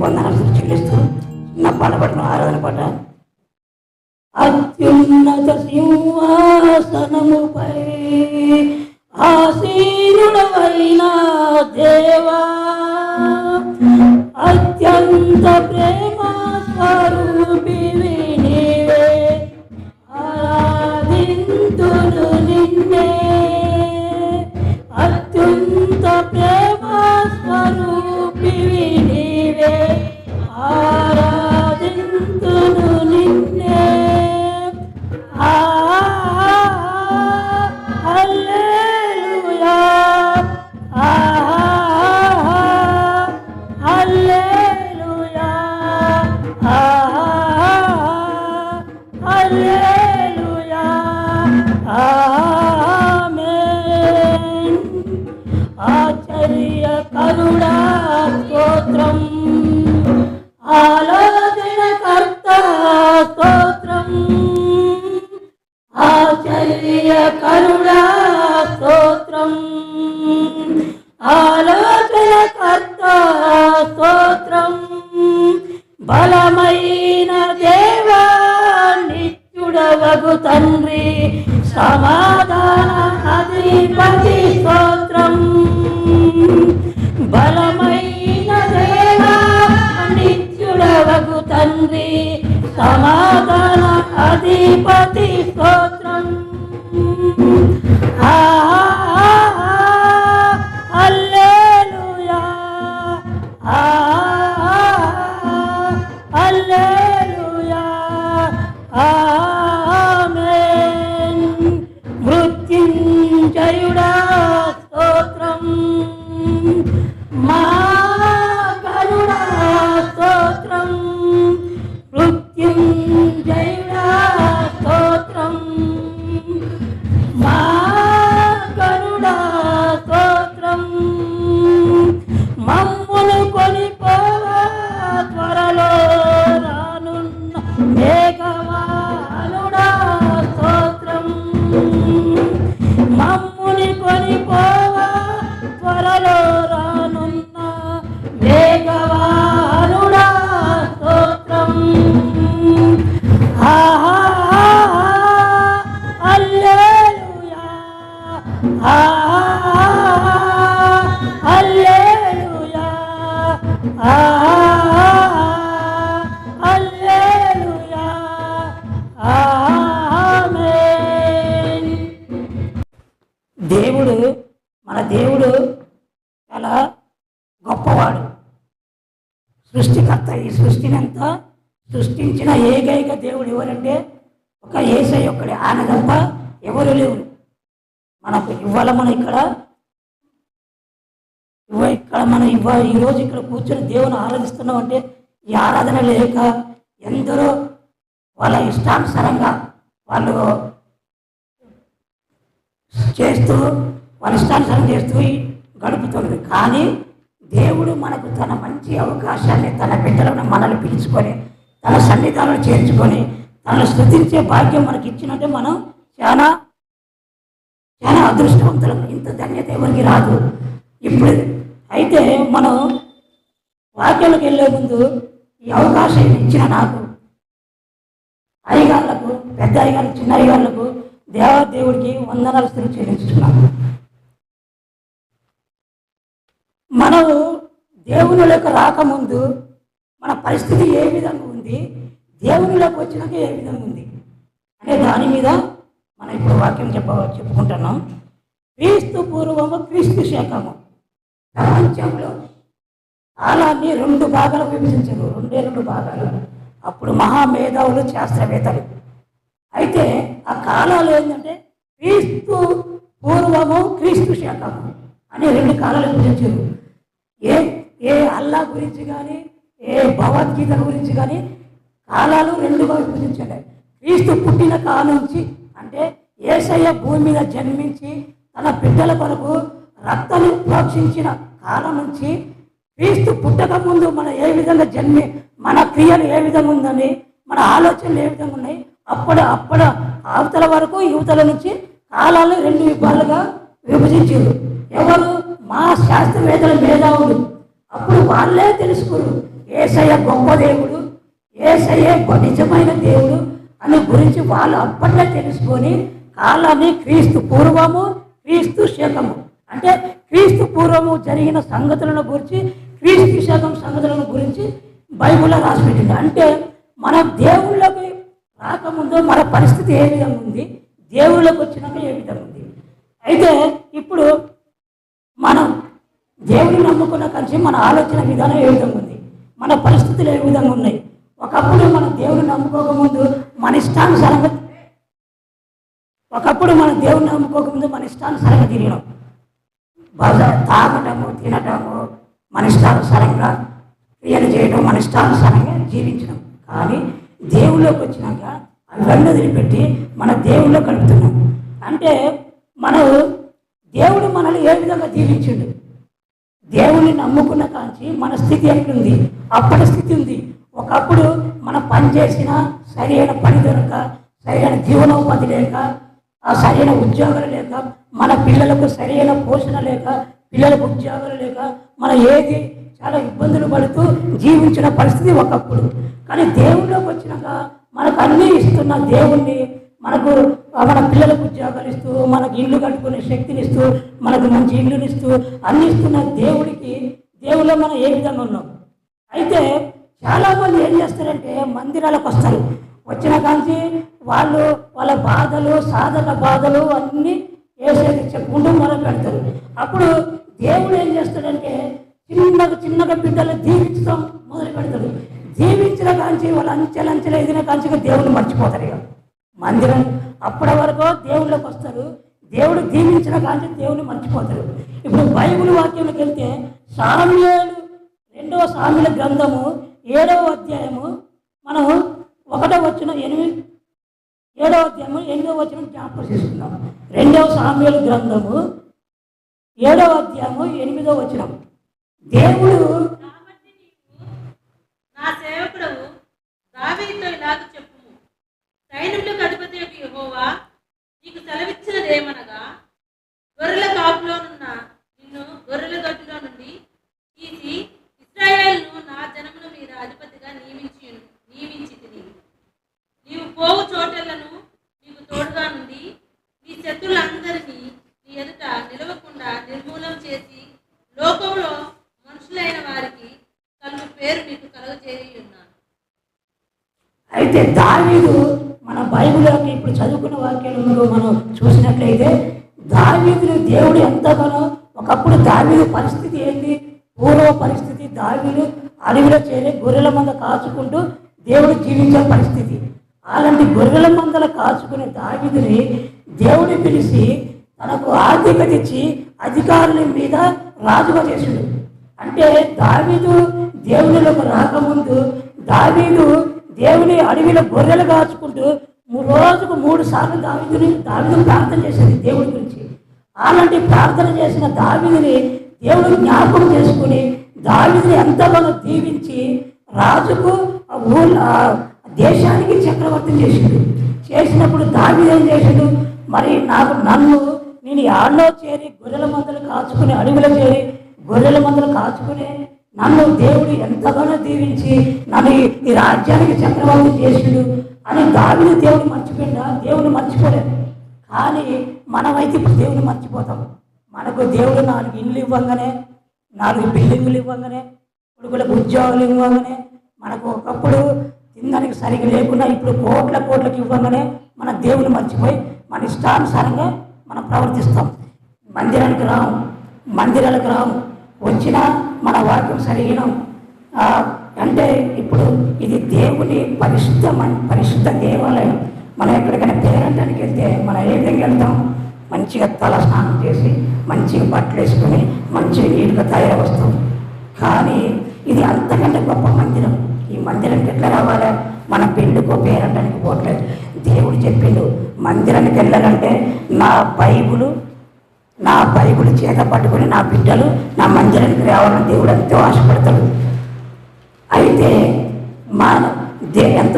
వందనాలు చెల్లిస్తూ చిన్న పాట పడుతున్న ఆరాధన పాట. అత్యున్నత సింహాసనముపై Yeah. ఆహా వారు ఈరోజు ఇక్కడ కూర్చొని దేవుని ఆరాధిస్తున్నాం అంటే ఈ ఆరాధన లేక ఎందరో వాళ్ళ ఇష్టానుసారంగా వాళ్ళు చేస్తూ వాళ్ళ ఇష్టానుసారం చేస్తూ గడుపుతుంది కానీ దేవుడు మనకు తన మంచి అవకాశాన్ని తన బిడ్డలను మనల్ని పిలుచుకొని తన సన్నిధానం చేర్చుకొని తనను స్థుతించే భాగ్యం మనకి ఇచ్చినట్టే మనం చాలా చాలా అదృష్టవంతులం. ఇంత ధన్యత ఎవరికి రాదు. ఇప్పుడు అయితే మనం వాక్యాలకు వెళ్ళే ముందు ఈ అవకాశం ఇచ్చిన నాకు అయ్యగారులకు పెద్ద అయ్యగారు చిన్న అయ్యగారులకు దేవదేవుడికి వందనాలు స్థితి చెల్లించుకున్నాను మనము దేవునిలోకి రాకముందు మన పరిస్థితి ఏ విధంగా ఉంది దేవునిలోకి వచ్చినాక ఏ విధంగా ఉంది అనే దాని మీద మనం ఇప్పుడు వాక్యం చెప్ప చెప్పుకుంటున్నాం. క్రీస్తు పూర్వము క్రీస్తు శకము. ప్రపంచంలో కాలాన్ని రెండు భాగాలు విభజించారు రెండే రెండు భాగాలు. అప్పుడు మహామేధావులు శాస్త్రవేత్తలు. అయితే ఆ కాలాలు ఏంటంటే క్రీస్తు పూర్వము క్రీస్తు శకము అని రెండు కాలాలు విభజించారు. ఏ ఏ అల్లా గురించి కానీ ఏ భగవద్గీత గురించి కానీ కాలాలు రెండుగా విభజించండి. క్రీస్తు పుట్టిన కాలం నుంచి అంటే ఏసయ్య భూమి మీద జన్మించి తన బిడ్డల కొరకు రక్తాన్ని ప్రోక్షించిన కాలం నుంచి క్రీస్తు పుట్టక ముందు మన ఏ విధంగా జన్మి మన క్రియలు ఏ విధంగా ఉందని మన ఆలోచనలు ఏ విధంగా ఉన్నాయి అప్పుడు అప్పుడు అవతల వరకు యువతల నుంచి కాలాలు రెండు విభాగాలుగా విభజించారు. ఎవరు? మా శాస్త్రవేత్తల మేధావులు. అప్పుడు వాళ్ళే తెలుసుకోరు ఏసయ్య గొప్ప దేవుడు ఏసయ్యే నిజమైన దేవుడు అని గురించి వాళ్ళు అప్పట్లో తెలుసుకొని కాలాన్ని క్రీస్తు పూర్వము క్రీస్తు శకము. అంటే క్రీస్తు పూర్వము జరిగిన సంగతులను గురించి క్రీస్తు శకం సంగతులను గురించి బైబిల్లో రాసిపెట్టింది. అంటే మన దేవుళ్ళకి రాకముందు మన పరిస్థితి ఏ విధంగా ఉంది? దేవుళ్ళకి వచ్చినాక ఏ విధంగా ఉంది? అయితే ఇప్పుడు మనం దేవుని నమ్ముకున్న కలిసి మన ఆలోచన విధానం ఏ విధంగా ఉంది? మన పరిస్థితులు ఏ విధంగా ఉన్నాయి? ఒకప్పుడు మన దేవుని నమ్ముకోకముందు మన ఇష్టానుసారంగా ఒకప్పుడు మనం దేవుని నమ్ముకోకముందు మన ఇష్టానుసారంగా తిరిగినాం. బాగా తాగటము తినటము మన ఇష్టానుసారంగా క్రియలు చేయడం మన ఇష్టానుసారంగా జీవించడం. కానీ దేవుళ్ళకి వచ్చినాక అవన్నీ వదిలిపెట్టి మన దేవుళ్ళో కలుపుతున్నాం. అంటే మనం దేవుడు మనల్ని ఏ విధంగా జీవించిండు దేవుణ్ణి నమ్ముకున్న కాంచి మన స్థితి ఎట్లుంది? అప్పటి స్థితి ఉంది. ఒకప్పుడు మనం పని చేసిన సరైన పని దొరక సరైన జీవనోపాధి లేక సరైన ఉద్యోగాలు లేక మన పిల్లలకు సరైన పోషణ లేక పిల్లలకు ఉద్యోగాలు లేక మన ఏది చాలా ఇబ్బందులు పడుతూ జీవించిన పరిస్థితి ఒకప్పుడు. కానీ దేవుళ్ళలోకి వచ్చినాక మనకు అన్నీ ఇస్తున్న దేవుణ్ణి మనకు మన పిల్లలకు ఉద్యోగాలు ఇస్తూ మనకు ఇల్లు కట్టుకునే శక్తిని ఇస్తూ మనకు మంచి ఇల్లుని ఇస్తూ అన్ని ఇస్తున్న దేవుడికి దేవుళ్ళో మనం ఏ విధంగా ఉన్నాం? అయితే చాలామంది ఏం చేస్తారంటే మందిరాలకు వస్తారు. వచ్చిన కాంచి వాళ్ళు వాళ్ళ బాధలు సాధక బాధలు అన్నీ వేసేది చెప్పుకుంటూ మొదలు పెడతారు. అప్పుడు దేవుడు ఏం చేస్తాడంటే చిన్నగా చిన్నగా బిడ్డలు దీవించడం మొదలు పెడతాడు. దీవించిన కాంచి వాళ్ళు అంచెలంచెలు ఎదిన కాంచిగా దేవుని మర్చిపోతారు ఇక. మందిరం అప్పటి వరకు దేవుళ్ళకి వస్తారు. దేవుడు దీవించిన కాంచి దేవుని మర్చిపోతారు. ఇప్పుడు బైబిల్ వాక్యంలోకి వెళ్తే సామ్యాలు రెండవ సామ్యుల గ్రంథము ఏడవ అధ్యాయము. మనం ఒకటో వచ్చిన ఎనిమిది ఏడవ అధ్యాయము ఎనిమిదవ వచ్చిన జ్ఞాపకం చేసుకున్నాం రెండవ సామ్యుల గ్రంథము ఏడవ అధ్యాయము ఎనిమిదవ వచ్చిన దేవుడు కాబట్టి నా సేవకుడు దావీతో ఇలాగ చెప్పు సైన్యములకు అధిపతి యొక్క యహోవా నీకు సెలవిచ్చినదేమనగా గొర్రెల కాపులోనున్న నిన్ను గొర్రెల దొడ్డిలో నుండి తీసి ఇస్రాయేల్ను నా జనముల మీద అధిపతిగా నియమించి. పోవు చోటలను నీకు తోడుగా నుండి నీ శత్రులందరినీ నీ ఎదుట నిలవకుండా నిర్మూలం చేసి లోకంలో మనుషులైన వారికి కలుగు పేరు నీకు కలుగజేయి ఉన్నాను అయితే దావీదు మన బైబిల్లోకి ఇప్పుడు చదువుకున్న వాక్యాలను మనం చూసినట్లయితే దావీదుని దేవుడు ఎంతగానో ఒకప్పుడు దావీదు పరిస్థితి ఏంటి పూర్వ పరిస్థితి దావీదు అడవిలో చేరి గొర్రెల మంద కాచుకుంటూ దేవుడు జీవించే పరిస్థితి. అలాంటి గొర్రెల మందల కాచుకునే దావిదిని దేవుని పిలిచి తనకు ఆర్థికత ఇచ్చి అధికారుల మీద రాజుగా చేసిండు. అంటే దావీదు దేవునిలోకి రాకముందు దావీదు దేవుని అడవిలో గొర్రెలు కాచుకుంటూ మూడు రోజుకు మూడు సార్లు దావిదిని దావిదిని ప్రార్థన చేసేది దేవుడి గురించి. అలాంటి ప్రార్థన చేసిన దావిదిని దేవుడు జ్ఞాపకం చేసుకుని దావిదిని ఎంతగానో దీవించి రాజుకు ఆ దేశానికి చక్రవర్తిని చేసిండు చేసినప్పుడు దావి ఏం చేసిండు మరి నాకు నన్ను నేను ఆడలో చేరి గొర్రెల మందలు కాచుకుని అడవిలో చేరి గొర్రెల మందలు కాచుకుని నన్ను దేవుడు ఎంతగానో దీవించి నన్ను ఈ- రాజ్యానికి చక్రవర్తి చేసిండు అని దావిని దేవుడు మర్చిపోయినా దేవుని మర్చిపోలేదు కానీ మనమైతే ఇప్పుడు దేవుని మర్చిపోతాం. మనకు దేవుడు నాలుగు ఇల్లు ఇవ్వంగానే నాలుగు బిల్డింగులు ఇవ్వంగానే కొడుకులకు ఉద్యోగాలు ఇవ్వంగానే మనకు ఒకప్పుడు దానికి సరిగ్గా లేకుండా ఇప్పుడు కోట్ల కోట్లకు ఇవ్వగానే మన దేవుని మర్చిపోయి మన ఇష్టానుసారంగా మనం ప్రవర్తిస్తాం. మందిరానికి రాము మందిరాలకు రాము. వచ్చినా మన వాక్యం సరిగినాం. అంటే ఇప్పుడు ఇది దేవుని పరిశుద్ధ పరిశుద్ధ దేవాలయం. మనం ఎక్కడికైనా పేరంటానికి వెళ్తే మనం ఏ విధంగా వెళ్తాం. మంచిగా తల స్నానం చేసి మంచిగా బట్టలు వేసుకొని మంచిగా నీట్గా తయారు వస్తాం కానీ ఇది అంతకంటే గొప్ప మందిరం. మందిరానికి ఎట్లా రావాలి? మన పెళ్ళికో పేరంటానికి పోవట్లేదు. దేవుడు చెప్పిండు మందిరానికి వెళ్ళాలంటే నా బైబులు నా బైబులు చేత పట్టుకుని నా బిడ్డలు నా మందిరానికి రావాలని దేవుడు ఎంతో ఆశపడతాడు. అయితే మా దే ఎంత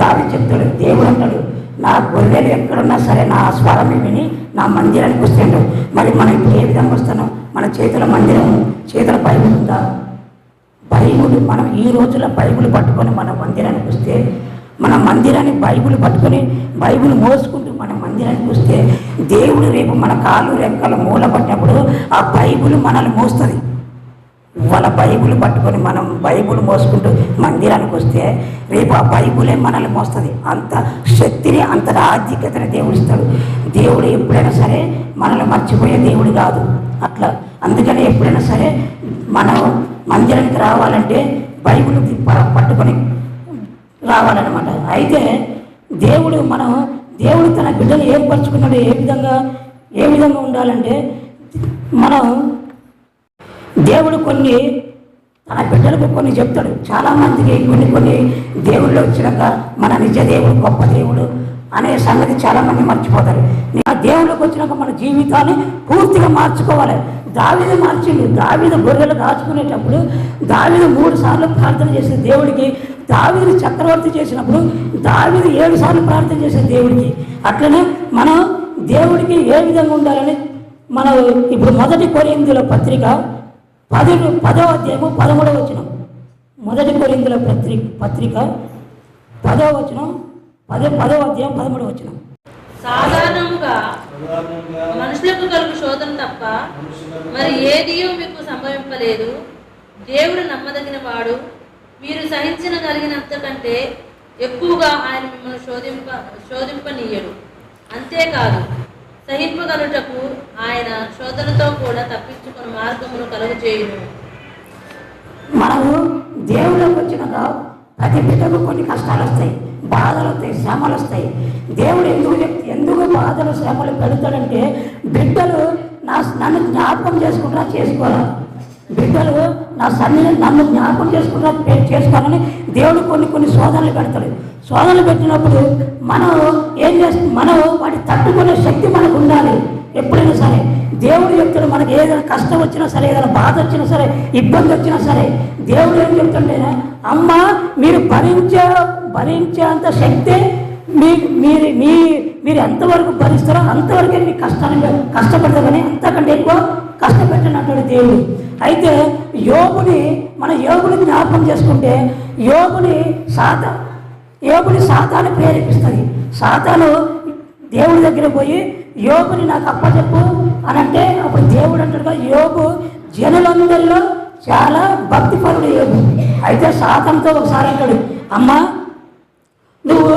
దావి చెప్తాడు దేవుడు అంటాడు నా గొర్రెలు ఎక్కడున్నా సరే నా స్వరం విని నా మందిరానికి వస్తాడు. మరి మనం ఇప్పుడు ఏ విధంగా వస్తున్నాం? మన చేతుల మందిరం చేతుల బైబిల్ ఉందా? బైబుల్ మనం ఈ రోజుల్లో బైబిల్ పట్టుకొని మన మందిరానికి వస్తే మన మందిరాన్ని బైబిల్ పట్టుకొని బైబిల్ మోసుకుంటూ మన మందిరానికి వస్తే దేవుడు రేపు మన కాళ్ళు రెక్కలు మూల పట్టినప్పుడు ఆ బైబిల్ మనల్ని మోస్తుంది. వాళ్ళ బైబిల్ పట్టుకొని మనం బైబిల్ మోసుకుంటూ మందిరానికి వస్తే రేపు ఆ బైబులే మనల్ని మోస్తుంది. అంత శక్తిని అంత ఆధిక్యతని దేవుడు ఇస్తాడు. దేవుడు ఎప్పుడైనా సరే మనల్ని మర్చిపోయే దేవుడు కాదు. అట్లా అందుకని ఎప్పుడైనా సరే మనం మందిరానికి రావాలంటే బైబిల్ పట్టుకొని రావాలన్నమాట. అయితే దేవుడు మనం దేవుడు తన బిడ్డలు ఏర్పరచుకున్నాడు ఏ విధంగా ఏ విధంగా ఉండాలంటే మనం దేవుడు కొన్ని తన బిడ్డలకు కొన్ని చెప్తాడు. చాలామందికి కొన్ని కొన్ని దేవుళ్ళు వచ్చినాక మన నిజ దేవుడు గొప్ప దేవుడు అనే సంగతి చాలామంది మర్చిపోతారు. ఆ దేవుళ్ళకి వచ్చినాక మన జీవితాన్ని పూర్తిగా మార్చుకోవాలి. దావిద మార్చింది. దావిద గొర్రెలు కాచుకునేటప్పుడు దావిద మూడు సార్లు ప్రార్థన చేసిన దేవుడికి దావిని చక్రవర్తి చేసినప్పుడు దావిది ఏడు సార్లు ప్రార్థన చేసిన దేవుడికి. అట్లనే మనం దేవుడికి ఏ విధంగా ఉండాలని మనం ఇప్పుడు మొదటి కొరిందుల పత్రిక పది పదవ అధ్యాయము పదమూడవ వచనం. మొదటి కొరిందుల పత్రిక పత్రిక పదవ వచనం పదే పదవ అధ్యాయం పదమూడవ వచనం. సాధారణంగా మనుషులకు కలుగు శోధన తప్ప మరి ఏదియో మీకు సంభవింపలేదు. దేవుడు నమ్మదగిన వాడు. మీరు సహించిన కలిగినంత కంటే ఎక్కువగా ఆయన మిమ్మల్ని శోధింప శోధింపనీయడు. అంతేకాదు సహింపగలుటకు ఆయన శోధనతో కూడా తప్పించుకుని మార్గమును కలుగు చేయును. మనము దేవుళ్ళకి వచ్చినాక ప్రతి బిడ్డకు కొన్ని కష్టాలు బాధలు వస్తాయి శ్రమలు వస్తాయి దేవుడు ఎందుకు చెప్- ఎందుకు బాధలు శ్రమలు పెడతాడంటే బిడ్డలు నా నన్ను జ్ఞాపకం చేసుకుంటా చేసుకోరా. బిడ్డలు నా సన్ని నన్ను జ్ఞాపకం చేసుకుంటా చేసుకోవాలని దేవుడు కొన్ని కొన్ని శోధనలు పెడతాడు. శోధనలు పెట్టినప్పుడు మనం ఏం చేస్తాం మనం వాటి తట్టుకునే శక్తి మనకు ఉండాలి. ఎప్పుడైనా సరే దేవుడు చెప్తాడు మనకి ఏదైనా కష్టం వచ్చినా సరే ఏదైనా బాధ వచ్చినా సరే ఇబ్బంది వచ్చినా సరే దేవుడు ఏం చెప్తుంటే అమ్మ మీరు భరించే భరించేంత శక్తి మీ మీరు మీ మీరు ఎంతవరకు భరిస్తారో అంతవరకే మీ కష్టాన్ని కష్టపడతామని అంతకంటే ఎక్కువ కష్టపెట్టండి అంటాడు దేవుడు. అయితే యోగుని మన యోగుని జ్ఞాపకం చేసుకుంటే యోగుని సాత యోగుని సాతాను ప్రేరేపిస్తుంది. సాతాను దేవుడి దగ్గర పోయి యోగుని నాకు అప్పచెప్పు అని అంటే అప్పుడు దేవుడు అంటాడుగా యోగు జనులందరిలో చాలా భక్తి పనులు యోగు. అయితే శాతంతో ఒకసారి అంటాడు అమ్మా నువ్వు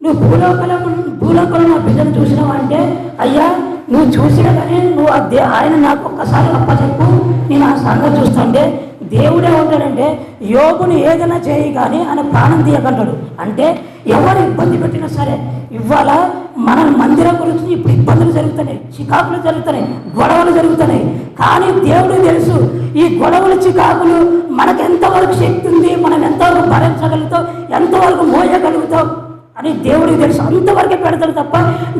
నువ్వు భూలోకంలో భూలోకంలో నా బిడ్డను చూసినావు అంటే అయ్యా నువ్వు చూసినా కానీ నువ్వు ఆ దే ఆయన నాకు ఒక్కసారి అప్పచెప్పు నేను ఆ సంగతి చూస్తుంటే దేవుడే ఉంటాడంటే యోగుని ఏదైనా చేయి కానీ ఆయన ప్రాణం తీయకంటాడు. అంటే ఎవరు ఇబ్బంది పెట్టినా సరే ఇవాళ మన మందిరం గురించి ఇప్పుడు ఇబ్బందులు జరుగుతున్నాయి చికాకులు జరుగుతున్నాయి గొడవలు జరుగుతున్నాయి. కానీ దేవుడు తెలుసు ఈ గొడవలు చికాకులు మనకు ఎంతవరకు శక్తి ఉంది మనం ఎంతవరకు భరించగలుగుతాం ఎంతవరకు మోయగలుగుతాం అని దేవుడికి తెలుసు. అంతవరకే పెడతాడు తప్ప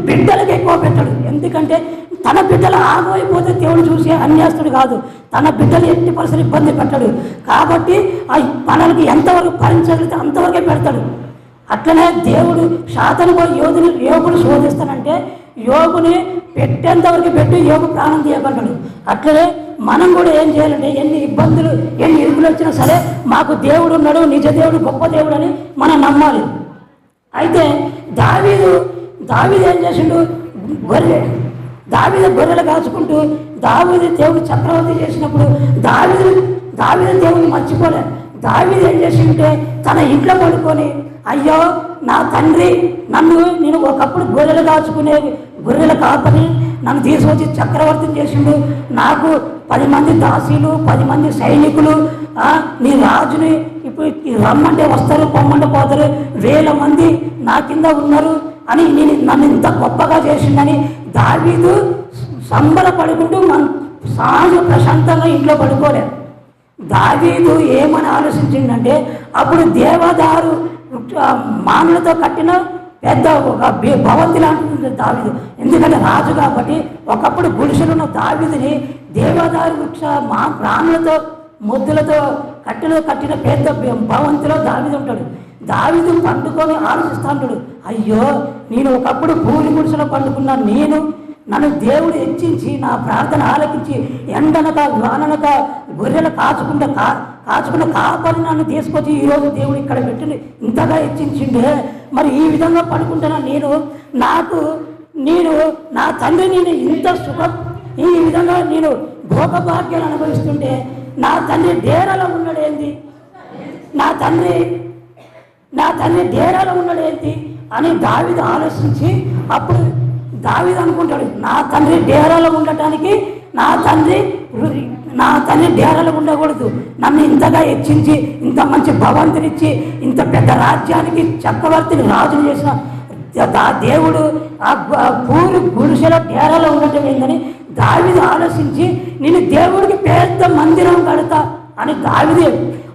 బిడ్డలకు ఎక్కువ పెట్టడు. ఎందుకంటే తన బిడ్డలు ఆగమైపోతే దేవుడు చూసి అన్యాస్తుడు కాదు. తన బిడ్డలు ఎట్టి పరిస్థితులు ఇబ్బంది పెట్టాడు. కాబట్టి ఆ మనకి ఎంతవరకు భరించగలిగితే అంతవరకే పెడతాడు. అట్లనే దేవుడు శాతను పోయి యోగుని శోధిస్తానంటే యోగుని పెట్టేంతవరకు పెట్టి యోగు ప్రాణం తీయగలడు అట్లనే మనం కూడా ఏం చేయాలంటే ఎన్ని ఇబ్బందులు ఎన్ని ఇరుకులు వచ్చినా సరే మాకు దేవుడు ఉన్నాడు నిజ దేవుడు గొప్ప దేవుడు అని మనం నమ్మాలి. అయితే దావీదు దావీదు ఏం చేసిండు? గొర్రె దావీదు గొర్రెలు కాచుకుంటూ దావీదు దేవుడు చక్రవర్తి చేసినప్పుడు దావీదు దావీదు దేవుడిని మర్చిపోలే. దావీదు ఏం చేసింటే తన ఇంట్లో పడుకొని అయ్యో నా తండ్రి నన్ను నేను ఒకప్పుడు గొర్రెలు కాచుకునే గొర్రెల కాపని నన్ను తీసుకొచ్చి చక్రవర్తిని చేసిండు. నాకు పది మంది దాసీలు పది మంది సైనికులు నీ రాజుని ఇప్పుడు రమ్మంటే వస్తారు పొమ్మంటే పోతారు వేల మంది నా కింద ఉన్నారు అని నేను నన్ను ఇంత గొప్పగా చేసిందని దావీదు సంబరపడుకుంటూ మన సహజ ప్రశాంతంగా ఇంట్లో పడుకోలేదు దావీదు ఏమని ఆలోచించిందంటే అప్పుడు దేవదారు మానులతో కట్టిన పెద్ద ఒక భవంతి లాంటిది దావిదు. ఎందుకంటే రాజు కాబట్టి ఒకప్పుడు గుడిసెలున్న దావిదిని దేవదారు వృక్ష మా ప్రాణులతో ముద్దులతో కట్టిన కట్టిన పెద్ద భవంతిలో దావిది ఉంటాడు. దావిదు పండుకొని ఆలోచిస్తూ ఉంటాడు అయ్యో నేను ఒకప్పుడు భూమి గుడిసెలో పండుకున్న నేను నన్ను దేవుడు హెచ్చించి నా ప్రార్థన ఆలకించి ఎండనక వాననక గొర్రెలు కాచుకుంటే కా కాచుకున్న కాపరి నన్ను తీసుకొచ్చి ఈరోజు దేవుడు ఇక్కడ పెట్టి ఇంతగా హెచ్చించిండే. మరి ఈ విధంగా పడుకుంటున్నా నేను. నాకు నేను నా తండ్రి నేను ఇంత సుఖం. ఈ విధంగా నేను భోగభాగ్యాలు అనుభవిస్తుంటే నా తండ్రి డేరాలో ఉన్నాడేంది నా తండ్రి నా తండ్రి డేరాలో ఉన్నాడేంటి అని దావిద ఆలోచించి అప్పుడు దావిది అనుకుంటాడు నా తండ్రి డేరాలో ఉండటానికి నా తండ్రి నా తండ్రి డేరాలో ఉండకూడదు. నన్ను ఇంతగా హెచ్చించి ఇంత మంచి భవంతినిచ్చి ఇంత పెద్ద రాజ్యానికి చక్రవర్తిని రాజును చేసిన దేవుడు ఆ గు- పూరి గుడిసెలో డేరాలో ఉండటం ఏందని దావిది ఆలోచించి నేను దేవుడికి పెద్ద మందిరం కడతా అని దావిదే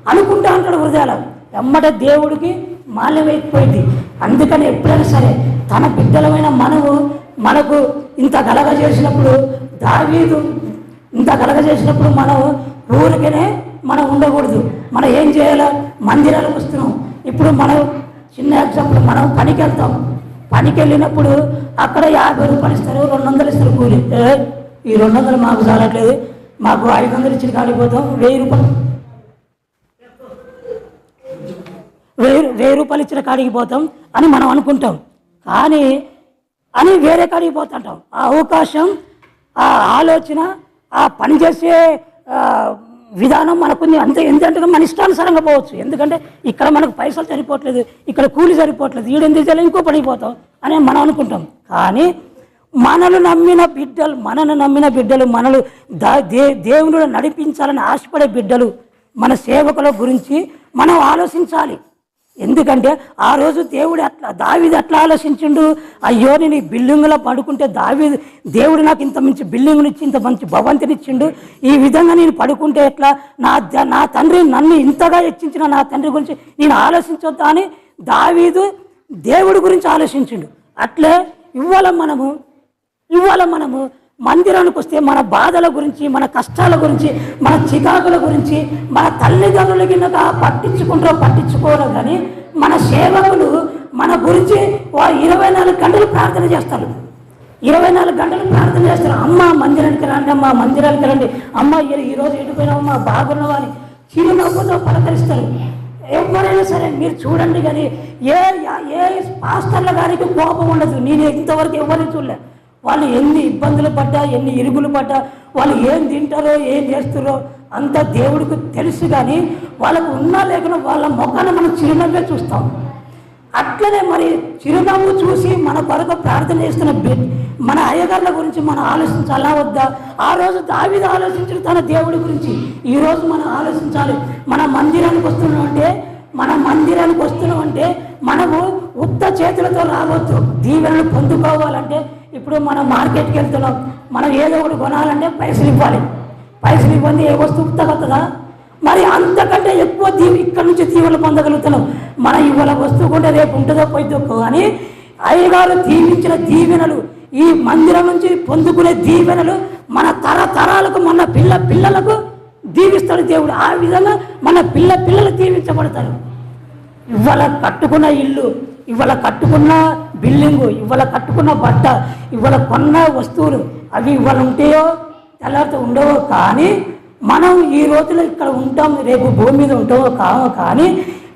అనుకుంటా అంటాడు హృదయాల. ఎమ్మట దేవుడికి మాల్యమైపోయింది అందుకని ఎప్పుడైనా సరే తన బిడ్డలమైన మనము మనకు ఇంత గలగ చేసినప్పుడు దావీదు ఇంత కలగ చేసినప్పుడు మనం ఊరికనే మనం ఉండకూడదు. మనం ఏం చేయాలో? మందిరాలకు వస్తున్నాం. ఇప్పుడు మనం చిన్న ఎగ్జాంపుల్ మనం పనికి వెళ్తాం పనికి వెళ్ళినప్పుడు అక్కడ యాభై రూపాయలు ఇస్తారు రెండు వందలు ఇస్తారు కూలి. ఈ రెండు వందలు మాకు చాలట్లేదు. మాకు ఐదు వందలు ఇచ్చిన కాలిపోతాం వెయ్యి రూపాయలు. వెయ్యి వెయ్యి రూపాయలు ఇచ్చిన కాడికి పోతాం అని మనం అనుకుంటాం. కానీ అని వేరే కాడికి పోతుంటాం. ఆ అవకాశం ఆ ఆలోచన ఆ పనిచేసే విధానం మనకుంది. అంతే ఎందుకంటే మన ఇష్టానుసారంగా పోవచ్చు. ఎందుకంటే ఇక్కడ మనకు పైసలు సరిపోవట్లేదు ఇక్కడ కూలి సరిపోవట్లేదు ఈడెందుకు చేయాలి ఇంకో పడిపోతాం అని మనం అనుకుంటాం. కానీ మనలు నమ్మిన బిడ్డలు మనను నమ్మిన బిడ్డలు మనలు దా దే దేవుని నడిపించాలని ఆశపడే బిడ్డలు మన సేవకుల గురించి మనం ఆలోచించాలి. ఎందుకంటే ఆ రోజు దేవుడు అట్లా దావిది అట్లా ఆలోచించిండు అయ్యో నేను ఈ బిల్డింగ్లో పడుకుంటే దావి దేవుడు నాకు ఇంత మంచి బిల్డింగ్నిచ్చి ఇంత మంచి భవంతినిచ్చిండు ఈ విధంగా నేను పడుకుంటే ఎట్లా? నా ద- నా తండ్రి నన్ను ఇంతగా హెచ్చించిన నా తండ్రి గురించి నేను ఆలోచించొద్దా అని దావీదు దేవుడి గురించి ఆలోచించిండు. అట్లే ఇవాళ మనము ఇవాళ మనము మందిరానికి వస్తే మన బాధల గురించి మన కష్టాల గురించి మన చికాకుల గురించి మన తల్లిదండ్రుల కింద పట్టించుకుంటారో పట్టించుకోరో కానీ మన సేవకులు మన గురించి ఇరవై నాలుగు గంటలు ప్రార్థన చేస్తారు. ఇరవై నాలుగు గంటలు ప్రార్థన చేస్తారు. అమ్మ మందిరానికి రండి అమ్మ మందిరానికి రండి. అమ్మ ఈరోజు ఎటుపోయినావమ్మా బాగున్నావా అని చిరునవ్వుతో పలకరిస్తారు. ఎవరైనా సరే మీరు చూడండి కానీ ఏ ఏ పాస్టర్ల గారికి కోపం ఉండదు. నేను ఇంతవరకు ఎవరిని చూడలే. వాళ్ళు ఎన్ని ఇబ్బందులు పడ్డా ఎన్ని ఇరుగులు పడ్డా వాళ్ళు ఏం తింటారో ఏం చేస్తారో అంత దేవుడికి తెలుసు కానీ వాళ్ళకు ఉన్నా లేకుండా వాళ్ళ ముఖాన్ని మనం చిరునవ్వే చూస్తాం. అట్లనే మరి చిరునవ్వు చూసి మన కొరకు ప్రార్థన చేస్తున్న మన అయ్యగారుల గురించి మనం ఆలోచించాలా. వద్దా? ఆ రోజు దావిది ఆలోచించిన తన దేవుడి గురించి. ఈరోజు మనం ఆలోచించాలి. మన మందిరానికి వస్తున్నాం అంటే మన మందిరానికి వస్తున్నాం అంటే మనము ఉత్త చేతులతో రావద్దు. దీవెనలు పొందుకోవాలంటే ఇప్పుడు మనం మార్కెట్కి వెళ్తున్నాం. మనం ఏదో ఒకటి కొనాలంటే పైసలు ఇవ్వాలి. పైసలు ఇవ్వండి ఏ వస్తువు తగ్గుతుందా మరి అంతకంటే ఎక్కువ దీవు ఇక్కడ నుంచి దీవెనలు పొందగలుగుతున్నాం. మన ఇవాళ వస్తువు కొంటే రేపు ఉంటుందో పోయిద్దో కానీ అయ్యగారు దీవించిన దీవెనలు ఈ మందిరం నుంచి పొందుకునే దీవెనలు మన తరతరాలకు మన పిల్ల పిల్లలకు దీవిస్తాడు దేవుడు. ఆ విధంగా మన పిల్ల పిల్లలు దీవించబడతారు. ఇవాళ కట్టుకున్న ఇల్లు ఇవాళ కట్టుకున్న బిల్డింగు ఇవాళ కట్టుకున్న బట్ట ఇవాళ కొన్న వస్తువులు అవి ఇవాళ ఉంటాయో తెల్లారితో ఉండవో కానీ మనం ఈ రోజులో ఇక్కడ ఉంటాం రేపు భూమి మీద ఉంటామో కామో కానీ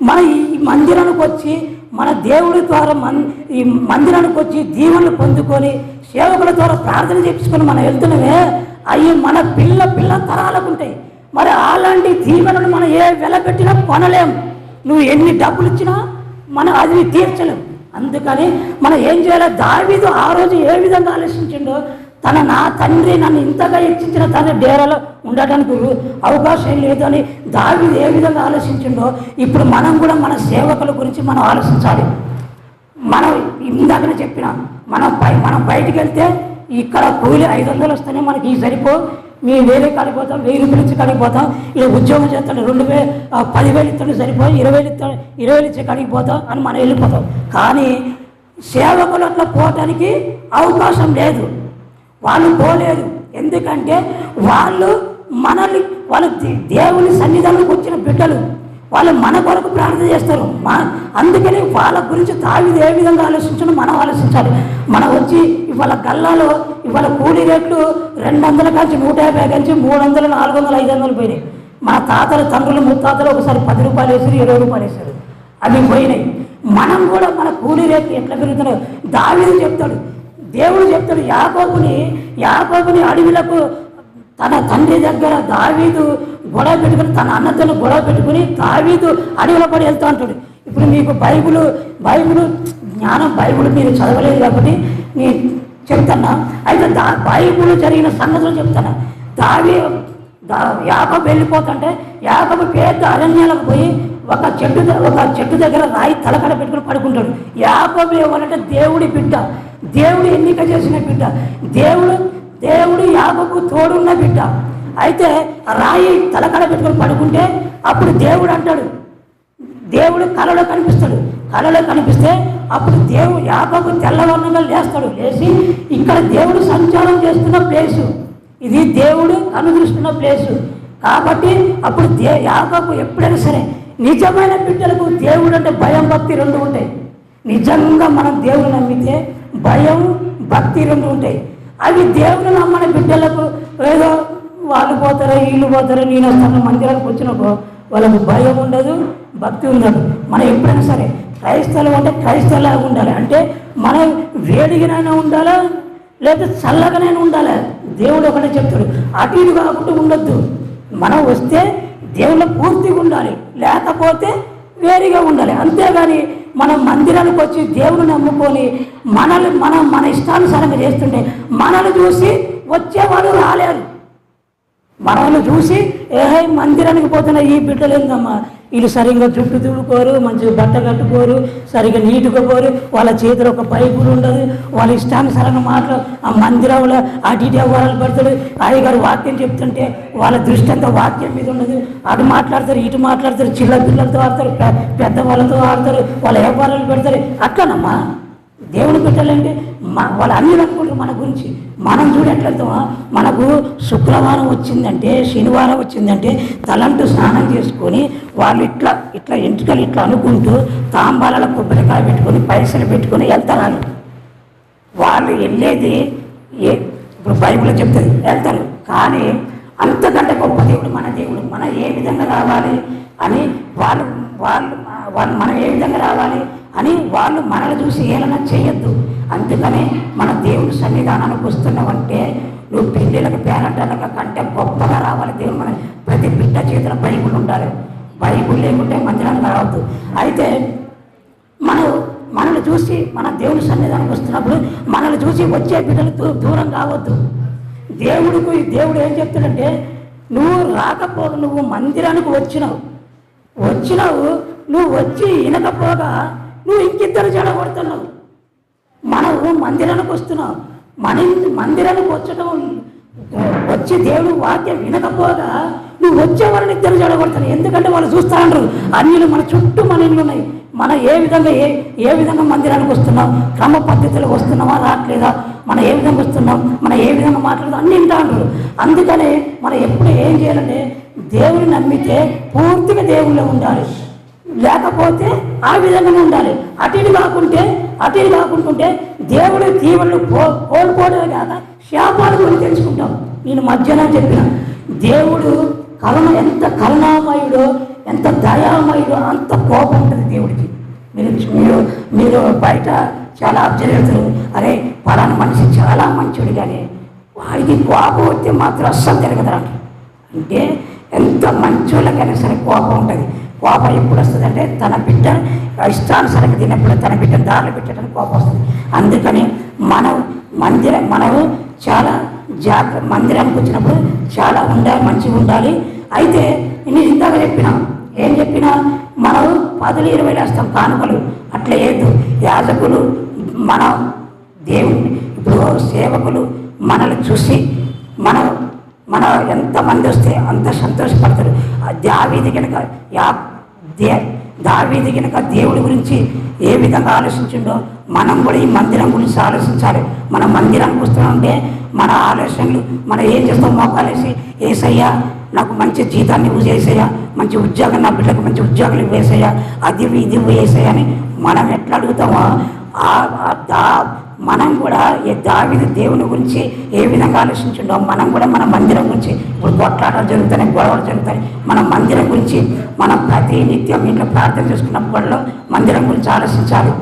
మన ఈ మందిరానికి వచ్చి మన దేవుడి ద్వారా మన్ ఈ మందిరానికి వచ్చి దీవెనలు పొందుకొని సేవకుల ద్వారా ప్రార్థన చేపించుకొని మనం వెళ్తున్నామే అవి మన పిల్ల పిల్ల తరాలకు ఉంటాయి. మరి అలాంటి దీవెనలు మనం ఏ వెలపెట్టినా కొనలేం. నువ్వు ఎన్ని డబ్బులు ఇచ్చినా మనం అది తీర్చలేం. అందుకని మనం ఏం చేయాలి? దావీదు ఆ రోజు ఏ విధంగా ఆలోచించిండో తన నా తండ్రి నన్ను ఇంతగా హెచ్చించిన తన డేరాలో ఉండటానికి అవకాశం లేదని అని దావీదు ఏ విధంగా ఆలోచించిండో ఇప్పుడు మనం కూడా మన సేవకుల గురించి మనం ఆలోచించాలి. మనం ఇందాకనే చెప్పిన మనం పై మనం బయటికి వెళ్తే ఇక్కడ కూలి ఐదు వందలు వస్తేనే మనకి ఈ సరిపో మీ వేరే కాడికి పోతాం వెయ్యి రూపాయలు ఇచ్చి కాడికి పోతాం ఇలా ఉద్యోగం చేస్తాడు రెండు వే పదివేలు ఇస్తాడు సరిపోయి ఇరవై ఇస్తాడు ఇరవై వేలు ఇచ్చే కాడికి పోతాం అని మనం వెళ్ళిపోతాం. కానీ సేవకులు అట్లా పోవటానికి అవకాశం లేదు. వాళ్ళు పోలేదు. ఎందుకంటే వాళ్ళు మనల్ని వాళ్ళు దేవుని సన్నిధానం వచ్చిన బిడ్డలు. వాళ్ళు మన కొరకు ప్రార్థన చేస్తారు. మా అందుకని వాళ్ళ గురించి తావిది ఏ విధంగా ఆలోచించడం మనం ఆలోచించాలి. మనం వచ్చి ఇవాళ గల్లాలో ఇవాళ కూలీ రేట్లు రెండు వందల కలిసి నూట యాభై కలిసి మూడు వందలు నాలుగు వందలు ఐదు వందలు పోయినాయి. మన తాతలు తండ్రులు ముత్తాతలు ఒకసారి పది రూపాయలు వేసారు ఇరవై రూపాయలు వేసారు. అవి పోయినాయి. మనం కూడా మన కూలీ రేట్లు ఎట్లా పెరుగుతున్నాయో దావీదు చెప్తాడు. దేవుడు చెప్తాడు యాకోబుని యాకోబుని అడవిలకు తన తండ్రి దగ్గర దావీదు గొడవ పెట్టుకుని తన అన్నతను గొడవ పెట్టుకుని దావీదు అడవిలో పడి వెళ్తా ఉంటాడు. ఇప్పుడు మీకు బైబుల్ బైబుల్ జ్ఞానం బైబుల్ మీరు చదవలేదు కాబట్టి నేను చెప్తాను అయితే దా బైబుల్ జరిగిన సంగతులు చెప్తాను దావి దా యాకబు వెళ్ళిపోతుంటే యాకబు పేద అరణ్యాలకు పోయి ఒక చెట్టు ఒక చెట్టు దగ్గర రాయి తలకడ పెట్టుకుని పడుకుంటాడు. యాకబు ఎవరంటే దేవుడి బిడ్డ దేవుడు ఎన్నిక చేసిన బిడ్డ దేవుడు దేవుడు యాగకు తోడున్న బిడ్డ. అయితే రాయి తలకడ పెట్టుకుని పడుకుంటే అప్పుడు దేవుడు అంటాడు దేవుడు కళలో కనిపిస్తాడు. కళలో కనిపిస్తే అప్పుడు దేవుడు యాగకు తెల్లవర్ణంగా లేస్తాడు. లేచి ఇక్కడ దేవుడు సంచారం చేస్తున్న ప్లేసు. ఇది దేవుడు అనుదృస్తున్న ప్లేసు. కాబట్టి అప్పుడు దే యాగకు ఎప్పుడైనా సరే నిజమైన బిడ్డలకు దేవుడు అంటే భయం భక్తి రెండు ఉంటాయి. నిజంగా మనం దేవుడు నమ్మితే భయం భక్తి రెండు ఉంటాయి. అవి దేవుడు నమ్మని బిడ్డలకు ఏదో వాళ్ళు పోతారో వీళ్ళు పోతారో నేను వస్తాను మందిరానికి వచ్చినప్పుడు వాళ్ళకు భయం ఉండదు భక్తి ఉండదు. మనం ఎప్పుడైనా సరే క్రైస్తవులు అంటే క్రైస్తవులాగా ఉండాలి. అంటే మనం వేడిగానైనా ఉండాలా లేదా చల్లగానైనా ఉండాలి? దేవుడు ఒకటే చెప్తాడు అటు ఇటు కాకుండా ఉండొద్దు. మనం వస్తే దేవుళ్ళ పూర్తిగా ఉండాలి లేకపోతే వేరుగా ఉండాలి. అంతేగాని మనం మందిరానికి వచ్చి దేవుని నమ్ముకొని మనల్ని మనం మన ఇష్టానుసారంగా చేస్తుంటే మనల్ని చూసి వచ్చేవాడు రాలేరు. మనల్ని చూసి ఏహే మందిరానికి పోతున్న ఈ బిడ్డలేందమ్మా. వీళ్ళు సరిగ్గా జుట్టు తుడుకోరు మంచిగా బట్ట కట్టుకోరు సరిగ్గా నీటుగా పోరు. వాళ్ళ చేతిలో ఒక పైపులు ఉండదు. వాళ్ళ ఇష్టానుసారంగా మాట్లాడు. ఆ మందిరంలో అటు ఇటు ఎవరాలు పెడతాడు. అయ్యగారు వాక్యం చెప్తుంటే వాళ్ళ దృష్టి అంతా వాక్యం మీద ఉండదు అటు మాట్లాడతారు ఇటు మాట్లాడతారు చిల్ల పిల్లలతో ఆడతారు పెద్ద వాళ్ళతో ఆడతారు వాళ్ళ వ్యవహారాలు పెడతారు. అట్లనమ్మా. దేవుని పెట్టాలంటే వాళ్ళు అన్ని అనుకుంటారు మన గురించి. మనం చూడట్లతో మనకు శుక్రవారం వచ్చిందంటే శనివారం వచ్చిందంటే తలంటూ స్నానం చేసుకొని వాళ్ళు ఇట్లా ఇట్లా ఎంట్రుకలు ఇట్లా అనుకుంటూ తాంబాలలో కొబ్బరికాయ పెట్టుకొని పైసలు పెట్టుకొని వెళ్తారు. వాళ్ళు. వాళ్ళు వెళ్ళేది ఏ ఇప్పుడు బైబిల్ చెప్తుంది వెళ్తారు. కానీ అంతకంటే గొప్ప దేవుడు మన దేవుడు. మనం ఏ విధంగా రావాలి అని వాళ్ళు వాళ్ళు వాళ్ళు మనం ఏ విధంగా రావాలి? అని వాళ్ళు మనల్ని చూసి ఏలన చేయొద్దు. అందుకనే మన దేవుడి సన్నిధానానికి వస్తున్నావంటే నువ్వు పెళ్ళిళ్ళకి పేరంటాలకు కంటే గొప్పగా రావాలి దేవుడు మన ప్రతి బిడ్డ చేతిలో బైబుల్ ఉండాలి. బైబుల్ లేకుంటే మందిరానికి రావద్దు. అయితే మనం మనల్ని చూసి మన దేవుడి సన్నిధానం వస్తున్నప్పుడు మనల్ని చూసి వచ్చే బిడ్డలు దూ- దూరం కావద్దు. దేవుడికి దేవుడు ఏం చెప్తాడంటే నువ్వు రాకపోగా నువ్వు మందిరానికి వచ్చినావు. వచ్చినావు నువ్వు వచ్చి వినకపోగా నువ్వు ఇంకిద్దరు జడగొడుతున్నావు. మనము మందిరానికి వస్తున్నావు. మన ఇంటి- మందిరానికి వచ్చటం వచ్చి దేవుడు వాక్యం వినకపోగా నువ్వు వచ్చేవారిని ఇద్దరు చెడగొడతాను ఎందుకంటే వాళ్ళు చూస్తా ఉంటారు అన్యులు మన చుట్టూ మన ఇల్లు ఉన్నాయి. మనం ఏ విధంగా ఏ ఏ విధంగా మందిరానికి వస్తున్నాం క్రమ పద్ధతిలో వస్తున్నామా రావట్లేదా? మనం ఏ విధంగా వస్తున్నాం? మనం ఏ విధంగా మాట్లాడదు అన్ని వింటా ఉంటారు అందుకనే మనం ఎప్పుడు ఏం చేయాలంటే దేవుని నమ్మితే పూర్తిగా దేవుళ్ళే ఉండాలి. లేకపోతే ఆ విధంగానే ఉండాలి. అటు కాకుంటే అటు కాకుంటుంటే దేవుడు దీవులను కో కోల్పోవడమే కాక శాపాలు గురించి తెలుసుకుంటాం నేను మధ్యాహ్నం చెప్పిన దేవుడు కరుణ ఎంత కరుణామయుడో ఎంత దయామయుడో అంత కోపం ఉంటుంది దేవుడికి. మీరు మీరు మీరు బయట చాలా అబ్జర్వేషన్ అరే పలానా మనిషి చాలా మంచోడు కానీ వాడికి కోపం వస్తే మాత్రం అస్సలు తిరగదు అంటే ఎంత మంచోళ్ళకైనా సరే కోపం ఉంటుంది. కోపం ఎప్పుడు వస్తుంది అంటే తన బిడ్డ ఇష్టానుసరంగా తిన్నప్పుడు తన బిడ్డ దారిలో పెట్టడానికి కోపం వస్తుంది. అందుకని మనం మందిరం మనము చాలా జాగ్ర మందిరానికి వచ్చినప్పుడు చాలా ఉండాలి మంచిగా ఉండాలి. అయితే నేను ఇందాక చెప్పినా ఏం చెప్పినా? మనం పదులు ఇరవై వేస్తాం కానుకలు అట్లా ఏదు. యాజకులు మన దేవుని ఇప్పుడు సేవకులు మనల్ని చూసి మన మన ఎంతమంది వస్తే అంత సంతోషపడతారు. ఆ దావీది కనుక యా దే దావీది కనుక దేవుడి గురించి ఏ విధంగా ఆలోచించిండో మనం కూడా ఈ మందిరం గురించి ఆలోచించాలి. మన మందిరానికి వస్తున్నామంటే మన ఆలోచనలు మనం ఏం చేస్తాం మోకాలేసి ఏసయ్యా నాకు మంచి జీతాన్ని ఇవ్వు చేసేయా మంచి ఉద్యోగం నా బిడ్డకు మంచి ఉద్యోగాలు ఇవ్వేసాయా అది ఇది ఇవ్వు, అని మనం ఎట్లా అడుగుతామో ఆ- దా మనం కూడా ఈ దేవుని గురించి ఏ విధంగా ఆలోచించుండో మనం కూడా మన మందిరం గురించి ఇప్పుడు కొట్లాటలు జరుగుతాయి గొడవలు జరుగుతాయి మన మందిరం గురించి మనం ప్రతి నిత్యం ఇంట్లో ప్రార్థన చేసుకున్నప్పుడు మందిరం గురించి ఆలోచించాలి.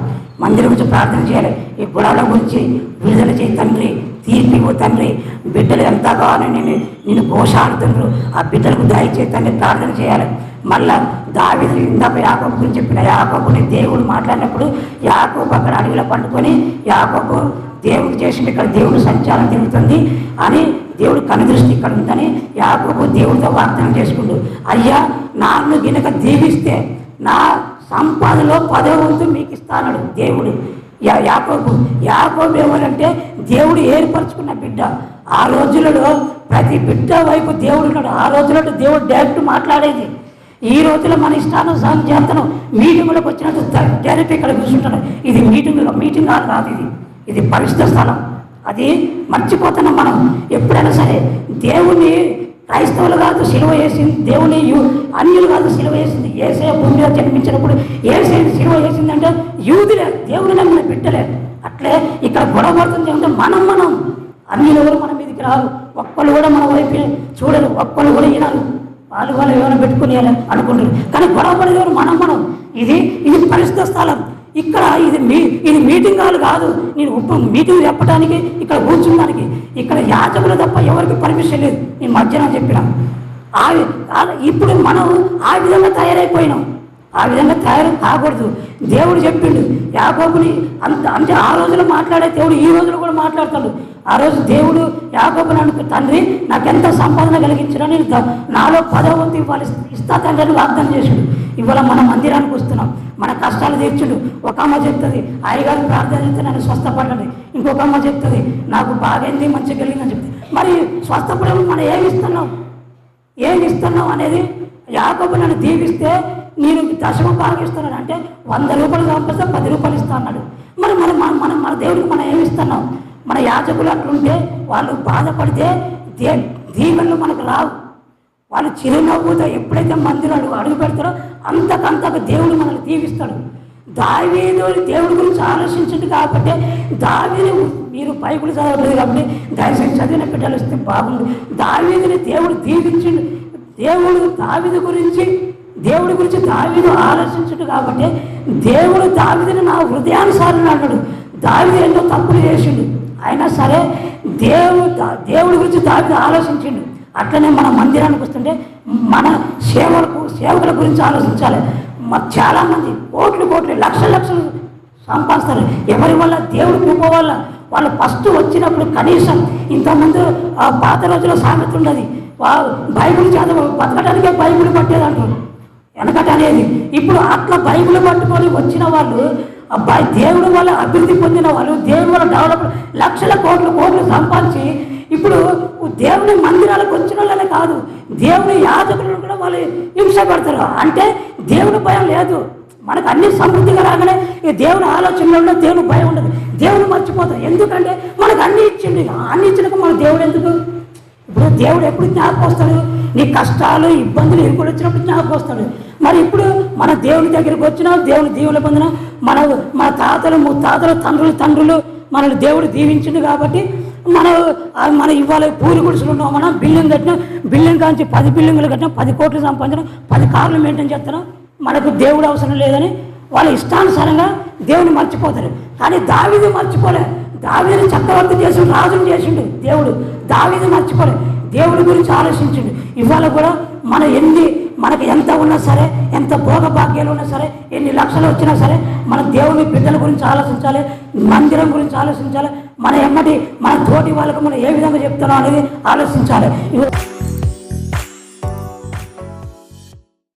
మందిరం గురించి ప్రార్థన చేయాలి. ఈ గొడవల గురించి విడుదల చేయి తండ్రి. తీర్పివు తండ్రి బిడ్డలు ఎంత కావాలని నేను నేను పోషాడుతుండ్రు ఆ బిడ్డలకు దయచేసి తండ్రి ప్రార్థన చేయాలి. మళ్ళా దావి ఇందాక యాకోబు గురించి చెప్పిన యాకోబుని దేవుడు మాట్లాడినప్పుడు యాకోబు అక్కడ అడవిలో పండుకొని యాకోబు దేవుడు చేసిన ఇక్కడ దేవుడు సంచారం తిరుగుతుంది అని దేవుడు కనుదృష్టి ఇక్కడ ఉందని యాకోబు దేవుడితో వాగ్దానం చేసుకుంటూ అయ్యా నాన్ను గినక దీవిస్తే నా సంపాదనలో పదవ వంతు మీకు ఇస్తానడు దేవుడు. యా యాకోబు యాకోబు ఎవరంటే దేవుడు ఏర్పరచుకున్న బిడ్డ. ఆ రోజులలో ప్రతి బిడ్డ వైపు దేవుడు ఉన్నాడు. ఆ రోజులలో దేవుడు డైరెక్ట్ మాట్లాడేది. ఈ రోజులో మన ఇష్టానుసారం చేస్తాను మీటింగ్లోకి వచ్చినట్టు డైరెక్ట్ ఇక్కడ కూర్చుంటాను ఇది మీటింగ్ మీటింగ్ హాల్ కాదు ఇది. ఇది పరిశుద్ధ స్థలం. అది మర్చిపోతున్నాం మనం. ఎప్పుడైనా సరే దేవుని క్రైస్తవులు కాదు సిలువ వేసింది దేవుని అన్యులు కాదు సిలువ వేసింది ఏసే భూమి మీద జన్మించినప్పుడు ఏసే సిలువ వేసిందంటే యూదులే దేవుని నమ్మిన బిడ్డలే. అట్లే ఇక్కడ గొడవ పడుతుంది అంటే మనం మనం. అన్యులు ఎవరు మన మీదకి రారు? ఒక్కళ్ళు కూడా మన వైపు చూడరు ఒక్కళ్ళు కూడా వినరు. వాళ్ళు వాళ్ళు ఏమైనా పెట్టుకుని అనుకుంటారు. కానీ గొడవ పడేది ఎవరు? మనం మనం. ఇది ఇది పరిశుద్ధ స్థలం. ఇక్కడ ఇది మీ ఇది మీటింగ్ హాల్ కాదు. నేను ఉప్పు మీటింగ్ చెప్పడానికి ఇక్కడ కూర్చున్నానికి ఇక్కడ యాచకులు తప్ప ఎవరికి పర్మిషన్ లేదు. నేను మధ్యాహ్నం చెప్పిన. ఆ ఇప్పుడు మనం ఆ విధంగా తయారైపోయినాం. ఆ విధంగా తయారు కాకూడదు. దేవుడు చెప్పిండు యాకోబుని అంత అంటే ఆ రోజులో మాట్లాడే దేవుడు ఈ రోజులో కూడా మాట్లాడతాడు. ఆ రోజు దేవుడు యాకోబుని అనుకు తండ్రి నాకెంత సంపాదన కలిగించినా నేను నాలో పదవంతి ఇవ్వాలి. ఇస్తా తండ్రి అని వాగ్దానం చేశాడు. ఇవాళ మనం మందిరానికి వస్తున్నాం. మన కష్టాలు తీర్చుడు. ఒక అమ్మ చెప్తుంది అయ్యగారు ప్రార్థన చేస్తే నన్ను స్వస్థపడండి ఇంకొక అమ్మ చెప్తుంది నాకు బాగైంది మంచిగా కలిగిందని చెప్తుంది. మరి స్వస్థపడే మనం ఏమి ఇస్తున్నాం? ఏమి ఇస్తున్నావు అనేది యాకోబు నన్ను దీవిస్తే నేను దశమ భాగిస్తున్నాను అంటే వంద రూపాయలు సంపాదిస్తే పది రూపాయలు ఇస్తా అన్నాడు. మరి మనం మనం మనం మన దేవుడికి మనం ఏమి ఇస్తున్నాం? మన యాజకులు అట్లుంటే వాళ్ళు బాధపడితే దే దీవెనలు మనకు రావు. వాళ్ళు చిరునవ్వుతో ఎప్పుడైతే మందిరాలు అడుగు పెడతారో అంతకంతకు దేవుడు మనల్ని దీవిస్తాడు. దావీదు దేవుడి గురించి ఆలోచించండి కాబట్టి దావీని మీరు బైబిల్ చదవలేదు కాబట్టి దయచేసి చదివిన బిడ్డలు వస్తే బాగుండు. దావీదిని దేవుడు దీవించిండు. దేవుడు దావిది గురించి దేవుడి గురించి దావీదు ఆలోచించడు కాబట్టి దేవుడు దావిదిని నా హృదయానుసారం అన్నాడు. దావిది ఎన్నో తప్పులు చేసిండు. అయినా సరే దేవుడు దేవుడి గురించి దావిది ఆలోచించిండు. అట్లనే మన మందిరానికి వస్తుంటే మన సేవలకు సేవకుల గురించి ఆలోచించాలి. చాలామంది కోట్లు కోట్లు లక్షల లక్షలు సంపాదిస్తారు. ఎవరి వల్ల దేవుడి కృప వల్ల వాళ్ళు ఫస్ట్ వచ్చినప్పుడు కనీసం ఇంతకుముందు ఆ పాత రోజుల్లో సామెత ఉండదు. వా- బైబిల్ చదవ బతకడానికే బైబిల్ పట్టేది అంటారు వెనకట అనేది. ఇప్పుడు అట్లా బైబిల్ పట్టుకొని వచ్చిన వాళ్ళు అబ్బాయి దేవుడి వల్ల అభివృద్ధి పొందిన వాళ్ళు దేవుడి వల్ల డెవలప్ లక్షల కోట్లు కోట్లు సంపాదించి ఇప్పుడు దేవుని మందిరాలకు వచ్చిన వాళ్ళనే కాదు దేవుని యాజకులను కూడా వాళ్ళు హింస పెడతారు. అంటే దేవుని భయం లేదు. మనకు అన్ని సమృద్ధిగా రాగానే ఈ దేవుని ఆలోచనలో ఉండదు దేవుని భయం ఉండదు. దేవుని మర్చిపోతాం ఎందుకంటే మనకు అన్ని ఇచ్చిండు. అన్ని ఇచ్చినాక మన దేవుడు ఎందుకు? ఇప్పుడు దేవుడు ఎప్పుడు జ్ఞాపకం వస్తాడు? నీ కష్టాలు ఇబ్బందులు ఇరుకులు వచ్చినప్పుడు జ్ఞాపకం వస్తాడు. మరి ఇప్పుడు మన దేవుని దగ్గరికి వచ్చినా దేవుని దీవులు పొందిన మన మన తాతలు ముత్తాతలు తండ్రులు తండ్రులు మనల్ని దేవుడు దీవించిండు కాబట్టి మన మన ఇవాళ పూరి గుడిసెలు ఉన్నాం మనం బిల్డింగ్ కట్టినా బిల్డింగ్ కాంచి పది బిల్డింగ్లు కట్టినా పది కోట్లు సంపాదించడం పది కార్లు మెయింటైన్ చేస్తున్నాం మనకు దేవుడు అవసరం లేదని వాళ్ళ ఇష్టానుసారంగా దేవుని మర్చిపోతారు. కానీ దావిది మర్చిపోలే. దావిని చక్రవర్తి చేసిండు రాజును చేసిండు దేవుడు. దావిది మర్చిపోలే. దేవుడి గురించి ఆలోచించిండు. ఇవాళ కూడా మన ఎన్ని మనకు ఎంత ఉన్నా సరే ఎంత భోగ భాగ్యాలు ఉన్నా సరే ఎన్ని లక్షలు వచ్చినా సరే మన దేవుని బిడ్డల గురించి ఆలోచించాలి మందిరం గురించి ఆలోచించాలి మన ఎమ్మటి మన తోటి వాళ్ళకు మనం ఏ విధంగా చెప్తున్నాం అనేది ఆలోచించాలి.